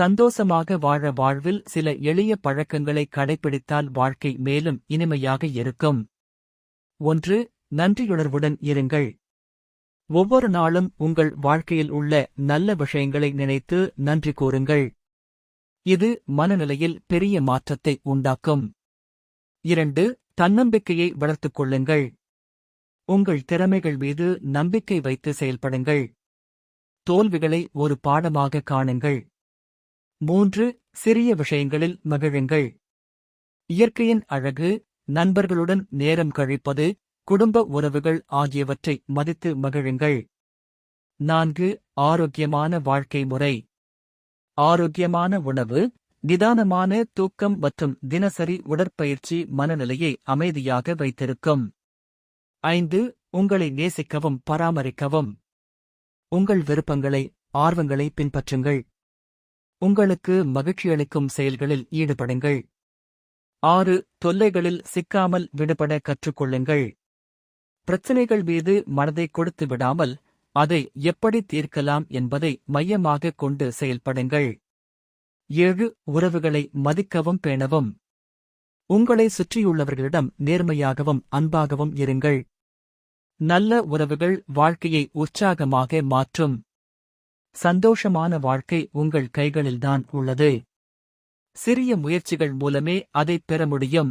சந்தோஷமாக வாழ வாழ்வில் சில எளிய பழக்கங்களை கடைபிடித்தால் வாழ்க்கை மேலும் இனிமையாக இருக்கும். ஒன்று நன்றியுணர்வுடன் இருங்கள். ஒவ்வொரு நாளும் உங்கள் வாழ்க்கையில் உள்ள நல்ல விஷயங்களை நினைத்து நன்றி கூறுங்கள். இது மனநிலையில் பெரிய மாற்றத்தை உண்டாக்கும். இரண்டு தன்னம்பிக்கையை வளர்த்துக் கொள்ளுங்கள். உங்கள் திறமைகள் மீது நம்பிக்கை வைத்து செயல்படுங்கள். தோல்விகளை ஒரு பாடமாக காணுங்கள். மூன்று சிறிய விஷயங்களில் மகிழுங்கள். இயற்கையின் அழகு நண்பர்களுடன் நேரம் கழிப்பது குடும்ப உறவுகள் ஆகியவற்றை மதித்து மகிழுங்கள். நான்கு ஆரோக்கியமான வாழ்க்கை முறை. ஆரோக்கியமான உணவு நிதானமான தூக்கம் மற்றும் தினசரி உடற்பயிற்சி மனநிலையை அமைதியாக வைத்திருக்கும். ஐந்து உங்களை நேசிக்கவும் பராமரிக்கவும். உங்கள் விருப்பங்களை ஆர்வங்களை பின்பற்றுங்கள். உங்களுக்கு மகிழ்ச்சியளிக்கும் செயல்களில் ஈடுபடுங்கள். ஆறு தொல்லைகளில் சிக்காமல் விடுபட கற்றுக்கொள்ளுங்கள். பிரச்சனைகள் மீது மனதை கொடுத்து விடாமல் அதை எப்படி தீர்க்கலாம் என்பதை மையமாகக் கொண்டு செயல்படுங்கள். ஏழு உறவுகளை மதிக்கவும் பேணவும். உங்களை சுற்றியுள்ளவர்களிடம் நேர்மையாகவும் அன்பாகவும் இருங்கள். நல்ல உறவுகள் வாழ்க்கையை உற்சாகமாக மாற்றும். சந்தோஷமான வாழ்க்கை உங்கள் கைகளில்தான் உள்ளது. சிறிய முயற்சிகள் மூலமே அதைப் பெற முடியும்.